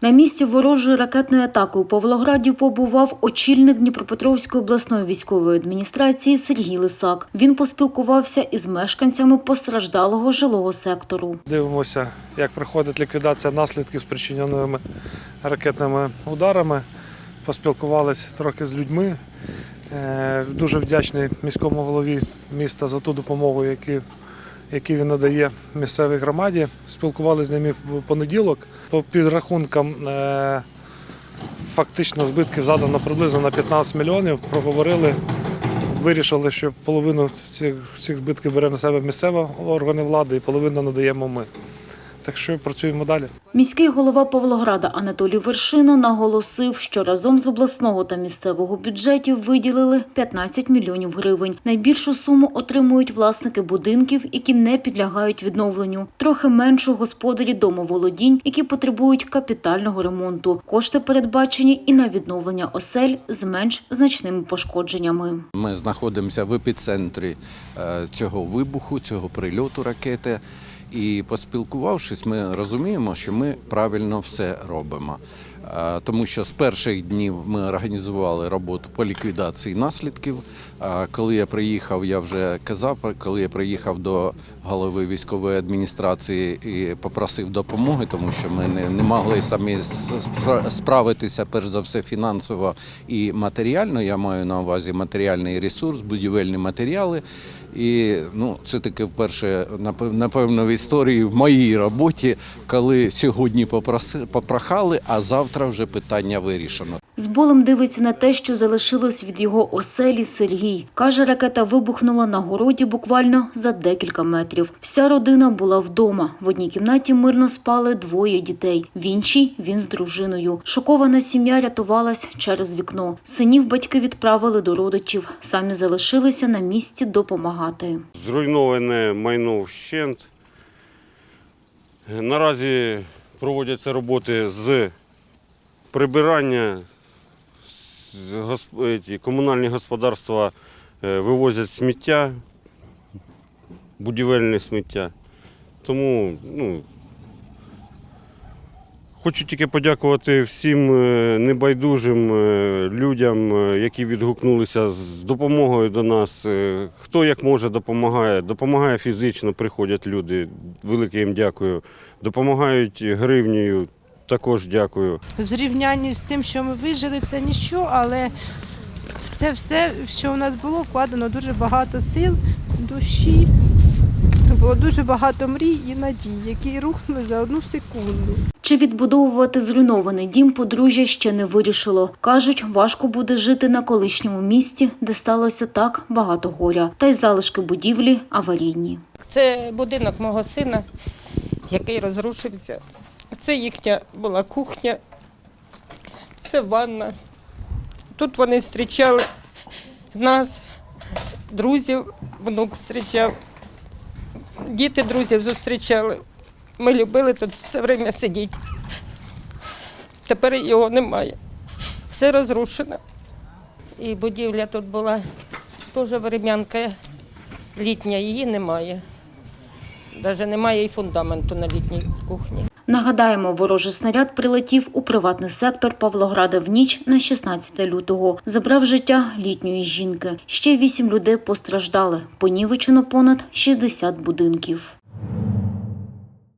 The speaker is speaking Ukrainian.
На місці ворожої ракетної атаки у Павлограді побував очільник Дніпропетровської обласної військової адміністрації Сергій Лисак. Він поспілкувався із мешканцями постраждалого жилого сектору. Дивимося, як проходить ліквідація наслідків спричиненими ракетними ударами. Поспілкувалися трохи з людьми. Е, Дуже вдячний міському голові міста за ту допомогу, яку, яку він надає місцевій громаді. Спілкувалися з ними в понеділок. По підрахункам е, фактично збитків задано приблизно на 15 мільйонів. Проговорили, вирішили, що половину цих, цих збитків бере на себе місцева органи влади і половину надаємо ми. Так що працюємо далі. Міський голова Павлограда Анатолій Вершина наголосив, що разом з обласного та місцевого бюджетів виділили 15 мільйонів гривень. Найбільшу суму отримують власники будинків, які не підлягають відновленню. Трохи меншу господарі домоволодінь, які потребують капітального ремонту. Кошти передбачені і на відновлення осель з менш значними пошкодженнями. Ми знаходимося в епіцентрі е, цього вибуху, цього прильоту ракети. І поспілкувавшись, ми розуміємо, що ми правильно все робимо. Тому що з перших днів ми організували роботу по ліквідації наслідків. Коли я приїхав, я вже казав, коли я приїхав до голови військової адміністрації і попросив допомоги, тому що ми не, могли самі справитися, перш за все, фінансово і матеріально. Я маю на увазі матеріальний ресурс, будівельні матеріали. І ну, це таки вперше, напевно, в історії в моїй роботі, коли сьогодні попроси, попрохали, а завтра вже питання вирішено. З болем дивиться на те, що залишилось від його оселі Сергій. Каже, ракета вибухнула на городі буквально за декілька метрів. Вся родина була вдома. В одній кімнаті мирно спали двоє дітей. В іншій він з дружиною. Шокована сім'я рятувалась через вікно. Синів батьки відправили до родичів. Самі залишилися на місці допомагати. Зруйноване майно вщент. Наразі проводяться роботи з прибирання. Комунальні господарства е, вивозять сміття, будівельне сміття. Тому ну, хочу тільки подякувати всім е, небайдужим е, людям, які відгукнулися з допомогою до нас. Хто як може допомагає. Допомагає фізично, приходять люди. Велике їм дякую. Допомагають гривнею, також дякую. В зрівнянні з тим, що ми вижили, це нічого, але це все, що у нас було, вкладено дуже багато сил, душі. Було дуже багато мрій і надій, які рухнули за одну секунду. Чи відбудовувати зруйнований дім подружжя ще не вирішило. Кажуть, важко буде жити на колишньому місці, де сталося так багато горя. Та й залишки будівлі аварійні. Це будинок мого сина, який розрушився. Це їхня була кухня, це ванна. Тут вони зустрічали нас, друзів, внук зустрічав, діти друзів зустрічали. Ми любили тут все время сидіти. Тепер його немає. Все розрушено. І будівля тут була теж врем'янка літня, її немає. Навіть немає і фундаменту на літній кухні. Нагадаємо, ворожий снаряд прилетів у приватний сектор Павлограда в ніч на 16 лютого. Забрав життя літньої жінки. Ще вісім людей постраждали. Понівечено понад 60 будинків.